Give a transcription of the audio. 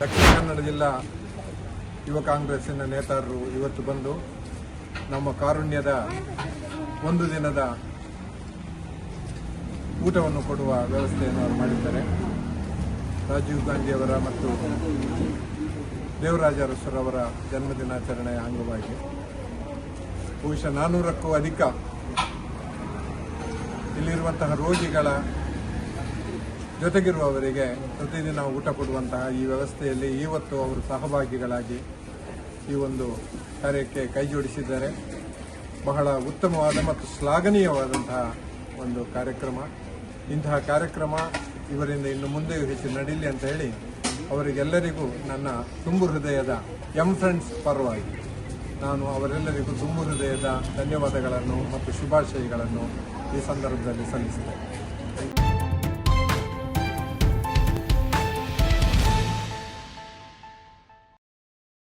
ದಕ್ಷಿಣ ಕನ್ನಡ ಜಿಲ್ಲಾ ಯುವ ಕಾಂಗ್ರೆಸ್ಸಿನ ನೇತಾರರು ಇವತ್ತು ಬಂದು ನಮ್ಮ ಕಾರುಣ್ಯದ ಒಂದು ದಿನದ ಊಟವನ್ನು ಕೊಡುವ ವ್ಯವಸ್ಥೆಯನ್ನು ಅವರು ಮಾಡಿದ್ದಾರೆ. ರಾಜೀವ್ ಗಾಂಧಿಯವರ ಮತ್ತು ದೇವರಾಜ ಅರಸರವರ ಜನ್ಮದಿನಾಚರಣೆಯ ಅಂಗವಾಗಿ. ಬಹುಶಃ ನಾನ್ನೂರಕ್ಕೂ ಅಧಿಕ ಇಲ್ಲಿರುವಂತಹ ರೋಗಿಗಳ ಜೊತೆಗಿರುವವರಿಗೆ ಪ್ರತಿದಿನ ಊಟ ಕೊಡುವಂತಹ ಈ ವ್ಯವಸ್ಥೆಯಲ್ಲಿ ಇವತ್ತು ಅವರು ಸಹಭಾಗಿಗಳಾಗಿ ಈ ಒಂದು ಕಾರ್ಯಕ್ಕೆ ಕೈಜೋಡಿಸಿದ್ದಾರೆ ಬಹಳ ಉತ್ತಮವಾದ ಮತ್ತು ಶ್ಲಾಘನೀಯವಾದಂತಹ ಒಂದು ಕಾರ್ಯಕ್ರಮ. ಇಂತಹ ಕಾರ್ಯಕ್ರಮ ಇವರಿಂದ ಇನ್ನು ಮುಂದೆಯೂ ಹೆಚ್ಚು ನಡೀಲಿ ಅಂತ ಹೇಳಿ ಅವರಿಗೆಲ್ಲರಿಗೂ ನನ್ನ ತುಂಬು ಹೃದಯದ ಎಂ ಫ್ರೆಂಡ್ಸ್ ಪರವಾಗಿ ನಾನು ಅವರೆಲ್ಲರಿಗೂ ತುಂಬು ಹೃದಯದ ಧನ್ಯವಾದಗಳನ್ನು ಮತ್ತು ಶುಭಾಶಯಗಳನ್ನು ಈ ಸಂದರ್ಭದಲ್ಲಿ ಸಲ್ಲಿಸಿದೆ